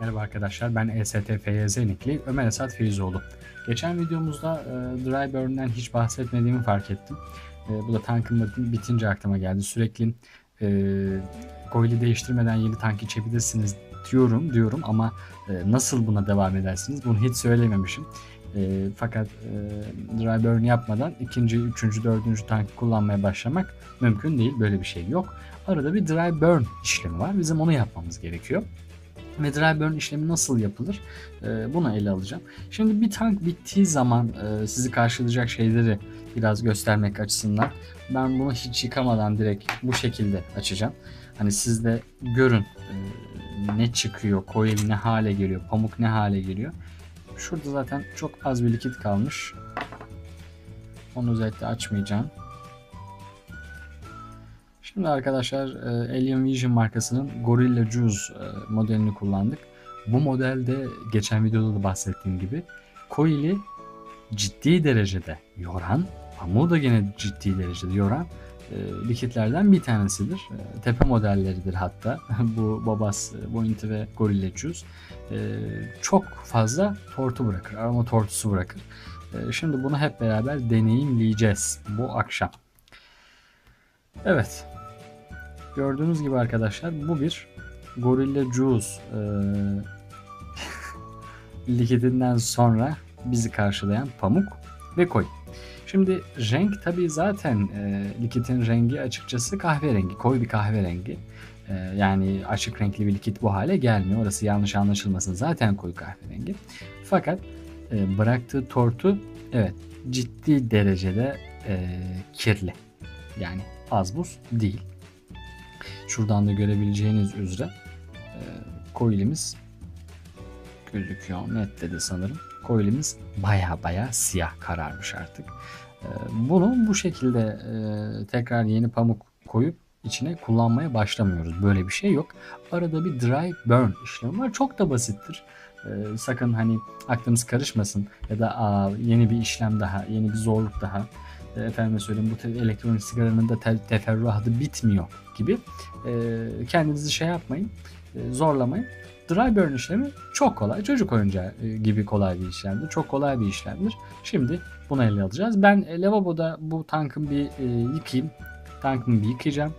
Merhaba arkadaşlar ben ESTFYZ Nikli Ömer Esat Feyzoğlu. Geçen videomuzda e, Dry Burn'den hiç bahsetmediğimi fark ettim. E, bu da tankın bit- bitince aklıma geldi. Sürekli e, coil'i değiştirmeden yeni tank içebilirsiniz diyorum diyorum ama e, nasıl buna devam edersiniz bunu hiç söylememişim. E, fakat e, Dry Burn yapmadan ikinci, üçüncü, dördüncü tankı kullanmaya başlamak mümkün değil. Böyle bir şey yok. Arada bir Dry Burn işlemi var. Bizim onu yapmamız gerekiyor ve dry burn işlemi nasıl yapılır Ee, bunu ele alacağım. Şimdi bir tank bittiği zaman e, sizi karşılayacak şeyleri biraz göstermek açısından ben bunu hiç yıkamadan direkt bu şekilde açacağım. Hani siz de görün e, ne çıkıyor, coil ne hale geliyor, pamuk ne hale geliyor. Şurada zaten çok az bir likit kalmış. Onu özellikle açmayacağım. Şimdi arkadaşlar e, Alien Vision markasının Gorilla Juice e, modelini kullandık. Bu modelde geçen videoda da bahsettiğim gibi coil'i ciddi derecede yoran, pamuğu da gene ciddi derecede yoran e, bir tanesidir. E, tepe modelleridir hatta bu Babas, Bounty ve Gorilla Juice. Çok fazla tortu bırakır, aroma tortusu bırakır. Şimdi bunu hep beraber deneyimleyeceğiz bu akşam. Evet, Gördüğünüz gibi arkadaşlar bu bir Gorilla Juice e, likidinden sonra bizi karşılayan pamuk ve koy. Şimdi renk tabii zaten e, likidin rengi açıkçası kahverengi, koyu bir kahverengi. E, yani açık renkli bir likit bu hale gelmiyor. Orası yanlış anlaşılmasın. Zaten koyu kahverengi. Fakat e, bıraktığı tortu evet ciddi derecede e, kirli. Yani az buz değil. Şuradan da görebileceğiniz üzere e, gözüküyor. Netledi sanırım. Coil'imiz baya baya siyah kararmış artık. E, bunu bu şekilde e, tekrar yeni pamuk koyup içine kullanmaya başlamıyoruz. Böyle bir şey yok. Arada bir dry burn işlemi var. Çok da basittir. E, sakın hani aklınız karışmasın ya da aa, yeni bir işlem daha, yeni bir zorluk daha efendime söyleyeyim bu elektronik sigaranın da te- teferruatı bitmiyor gibi e, kendinizi şey yapmayın e, zorlamayın. Dry burn işlemi çok kolay. Çocuk oyuncağı e, gibi kolay bir işlemdir. Çok kolay bir işlemdir. Şimdi bunu ele alacağız. Ben e, lavaboda bu tankın bir e, yıkayayım. Tankımı bir yıkayacağım.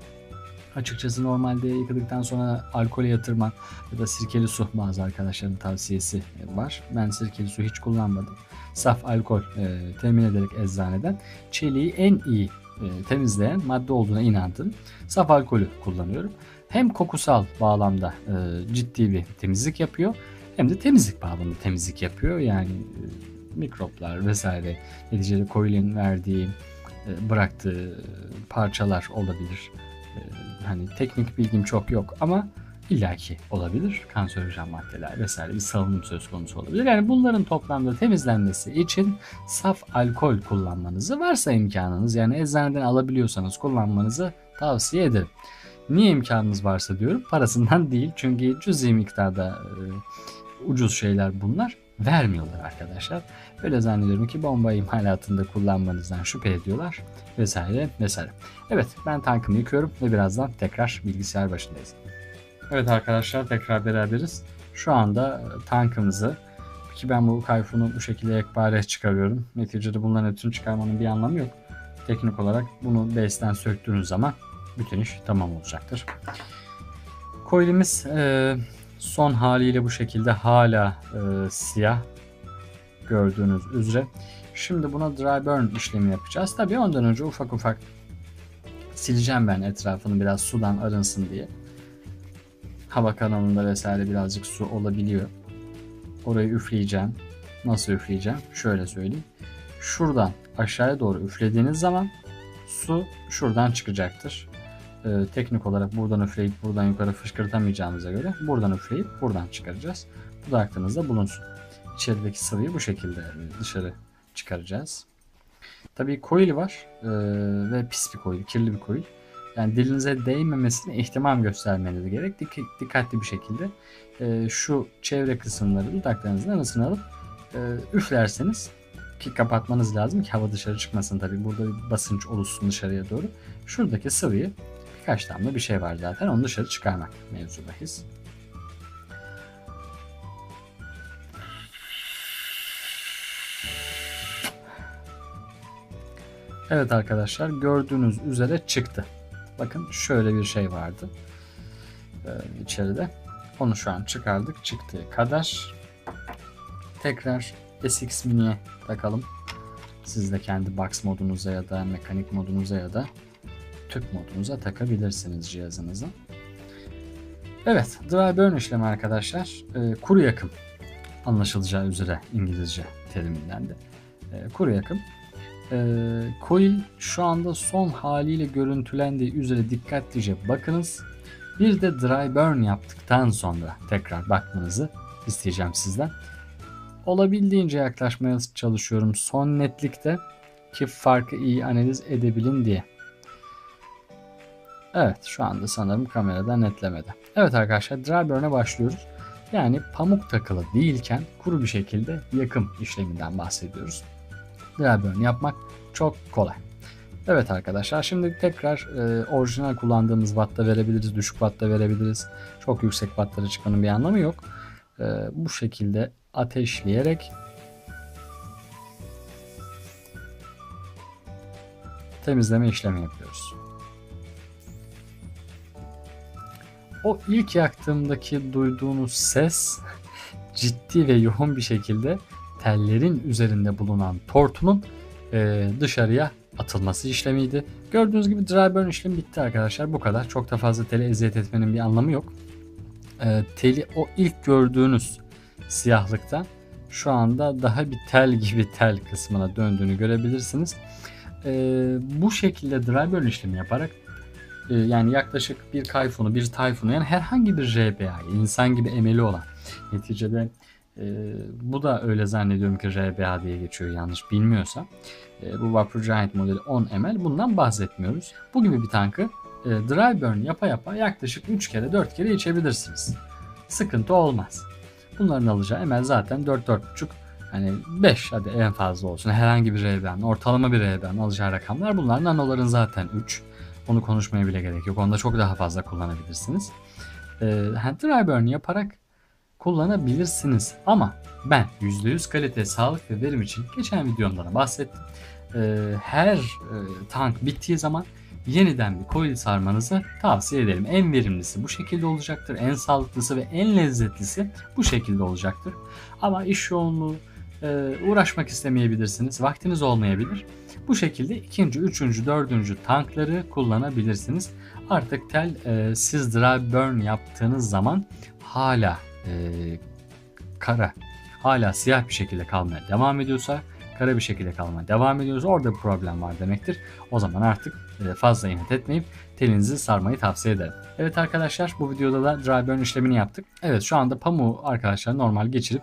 Açıkçası normalde yıkadıktan sonra alkole yatırma ya da sirkeli su bazı arkadaşların tavsiyesi var. Ben sirkeli su hiç kullanmadım. Saf alkol e, temin ederek eczaneden çeliği en iyi e, temizleyen madde olduğuna inandım. Saf alkolü kullanıyorum. Hem kokusal bağlamda e, ciddi bir temizlik yapıyor hem de temizlik bağlamında temizlik yapıyor. Yani e, mikroplar vesaire neticede koilin verdiği e, bıraktığı parçalar olabilir. E, hani teknik bilgim çok yok ama illaki olabilir. Kanserojen maddeler vesaire bir salınım söz konusu olabilir. Yani bunların toplamda temizlenmesi için saf alkol kullanmanızı varsa imkanınız yani eczaneden alabiliyorsanız kullanmanızı tavsiye ederim. Niye imkanınız varsa diyorum parasından değil çünkü cüzi miktarda e, ucuz şeyler bunlar vermiyorlar arkadaşlar. Öyle zannediyorum ki bomba imalatında kullanmanızdan şüphe ediyorlar vesaire vesaire. Evet ben tankımı yıkıyorum ve birazdan tekrar bilgisayar başındayız. Evet arkadaşlar tekrar beraberiz. Şu anda e, tankımızı ki ben bu kayfunu bu şekilde ekbare çıkarıyorum. Neticede bunların ötürü çıkarmanın bir anlamı yok. Teknik olarak bunu base'den söktüğünüz zaman bütün iş tamam olacaktır. Coil'imiz e, son haliyle bu şekilde hala e, siyah gördüğünüz üzere. Şimdi buna dry burn işlemi yapacağız. Tabii ondan önce ufak ufak sileceğim ben etrafını biraz sudan arınsın diye. Hava kanalında vesaire birazcık su olabiliyor. Orayı üfleyeceğim. Nasıl üfleyeceğim? Şöyle söyleyeyim. Şuradan aşağıya doğru üflediğiniz zaman su şuradan çıkacaktır. Ee, teknik olarak buradan üfleyip buradan yukarı fışkırtamayacağımıza göre buradan üfleyip buradan çıkaracağız. Bu da aklınızda bulunsun. İçerideki sıvıyı bu şekilde dışarı çıkaracağız. Tabii coil var ee, ve pis bir coil, kirli bir coil. Yani dilinize değmemesine ihtimam göstermeniz gerek. Dik- dikkatli bir şekilde e, şu çevre kısımları dudaklarınızın arasına alıp e, üflerseniz ki kapatmanız lazım ki hava dışarı çıkmasın tabii. Burada bir basınç oluşsun dışarıya doğru. Şuradaki sıvıyı Birkaç damla bir şey var zaten. Onu dışarı çıkarmak mevzu bahis. Evet arkadaşlar gördüğünüz üzere çıktı. Bakın şöyle bir şey vardı ee, içeride. Onu şu an çıkardık. Çıktığı kadar. Tekrar SX Mini'ye takalım. Siz de kendi box modunuza ya da mekanik modunuza ya da tüp modunuza takabilirsiniz cihazınızı. Evet, dry burn işlemi arkadaşlar e, kuru yakım anlaşılacağı üzere İngilizce teriminden de. E, kuru yakım. E, coil şu anda son haliyle görüntülendiği üzere dikkatlice bakınız. Bir de dry burn yaptıktan sonra tekrar bakmanızı isteyeceğim sizden. Olabildiğince yaklaşmaya çalışıyorum son netlikte ki farkı iyi analiz edebilin diye. Evet şu anda sanırım kamerada netlemedi. Evet arkadaşlar dry burn'e başlıyoruz. Yani pamuk takılı değilken kuru bir şekilde yakım işleminden bahsediyoruz. Dry burn yapmak çok kolay. Evet arkadaşlar şimdi tekrar e, orijinal kullandığımız wattta verebiliriz, düşük wattta verebiliriz. Çok yüksek wattlara çıkmanın bir anlamı yok. E, bu şekilde ateşleyerek temizleme işlemi yapıyoruz. O ilk yaktığımdaki duyduğunuz ses ciddi ve yoğun bir şekilde tellerin üzerinde bulunan tortunun e, dışarıya atılması işlemiydi. Gördüğünüz gibi dry burn işlemi bitti arkadaşlar. Bu kadar. Çok da fazla tele eziyet etmenin bir anlamı yok. E, teli o ilk gördüğünüz siyahlıktan şu anda daha bir tel gibi tel kısmına döndüğünü görebilirsiniz. E, bu şekilde dry burn işlemi yaparak e, yani yaklaşık bir kayfunu, bir tayfunu yani herhangi bir RBA, insan gibi emeli olan neticede e, bu da öyle zannediyorum ki RBA diye geçiyor yanlış bilmiyorsam. E, bu Vapor Giant modeli 10 ml bundan bahsetmiyoruz. Bu gibi bir tankı e, dry burn yapa yapa yaklaşık 3 kere 4 kere içebilirsiniz. Sıkıntı olmaz. Bunların alacağı ml zaten 4-4,5 hani 5 hadi en fazla olsun. Herhangi bir RBA'nın, ortalama bir RBA'nın alacağı rakamlar bunlar. Nanoların zaten 3. Onu konuşmaya bile gerek yok. Onda çok daha fazla kullanabilirsiniz. E, dry burn yaparak kullanabilirsiniz. Ama ben %100 kalite, sağlık ve verim için geçen videomda da bahsettim. E, her e, tank bittiği zaman yeniden bir coil sarmanızı tavsiye ederim. En verimlisi bu şekilde olacaktır. En sağlıklısı ve en lezzetlisi bu şekilde olacaktır. Ama iş yoğunluğu e, uğraşmak istemeyebilirsiniz. Vaktiniz olmayabilir. Bu şekilde ikinci, üçüncü, dördüncü tankları kullanabilirsiniz. Artık tel e, siz dry burn yaptığınız zaman hala e, kara, hala siyah bir şekilde kalmaya devam ediyorsa, kara bir şekilde kalmaya devam ediyorsa orada bir problem var demektir. O zaman artık e, fazla inat etmeyip telinizi sarmayı tavsiye ederim. Evet arkadaşlar bu videoda da dry burn işlemini yaptık. Evet şu anda pamuğu arkadaşlar normal geçirip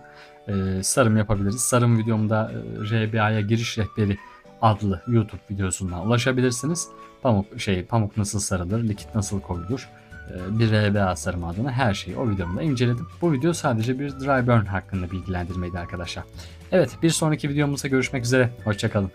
e, sarım yapabiliriz. Sarım videomda e, RBA'ya giriş rehberi adlı YouTube videosundan ulaşabilirsiniz. Pamuk şey pamuk nasıl sarılır, likit nasıl koyulur, e, bir RBA sarımı adına her şeyi o videomda inceledim. Bu video sadece bir dry burn hakkında bilgilendirmeydi arkadaşlar. Evet bir sonraki videomuzda görüşmek üzere. Hoşçakalın.